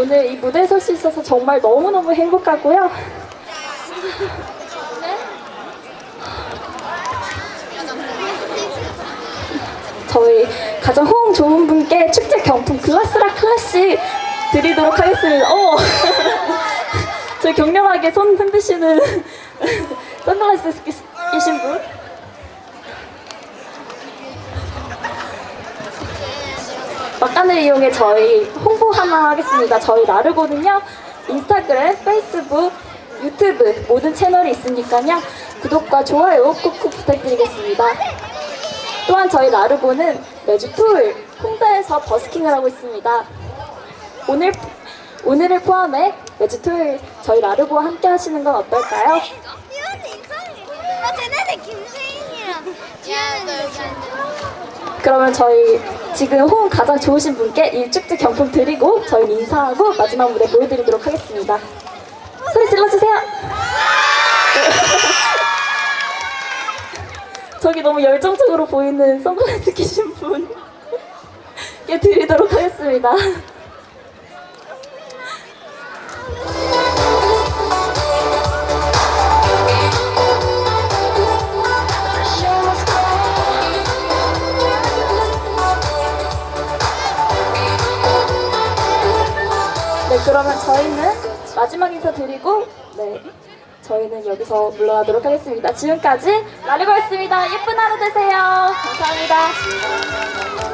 오늘 이 무대에 설 수 있어서 정말 너무너무 행복하고요. 저희 가장 호응 좋은 분께 축제 경품 글라스라 클래식 드리도록 하겠습니다. 어머! 저희 격렬하게 손 흔드시는 선글라스 끼- 끼신 분. 막간을 이용해 저희 홍보 하나 하겠습니다. 저희 나르고는요 인스타그램, 페이스북, 유튜브 모든 채널이 있으니까요 구독과 좋아요 꾹꾹 부탁드리겠습니다. 또한 저희 나르고는 매주 토요일 홍대에서 버스킹을 하고 있습니다. 오늘 오늘을 포함해 매주 토요일 저희 나르고와 함께 하시는 건 어떨까요? 아, 쟤네들 김세인이랑 지아는 그러면 저희 지금 호응 가장 좋으신 분께 이 축제 경품 드리고 저희는 인사하고 마지막 무대 보여드리도록 하겠습니다. 소리 질러주세요. 저기 너무 열정적으로 보이는 선글라스 끼신 분께 드리도록 하겠습니다. 네, 그러면 저희는 마지막 인사 드리고, 네, 저희는 여기서 물러나도록 하겠습니다. 지금까지 라리고였습니다. 예쁜 하루 되세요. 감사합니다.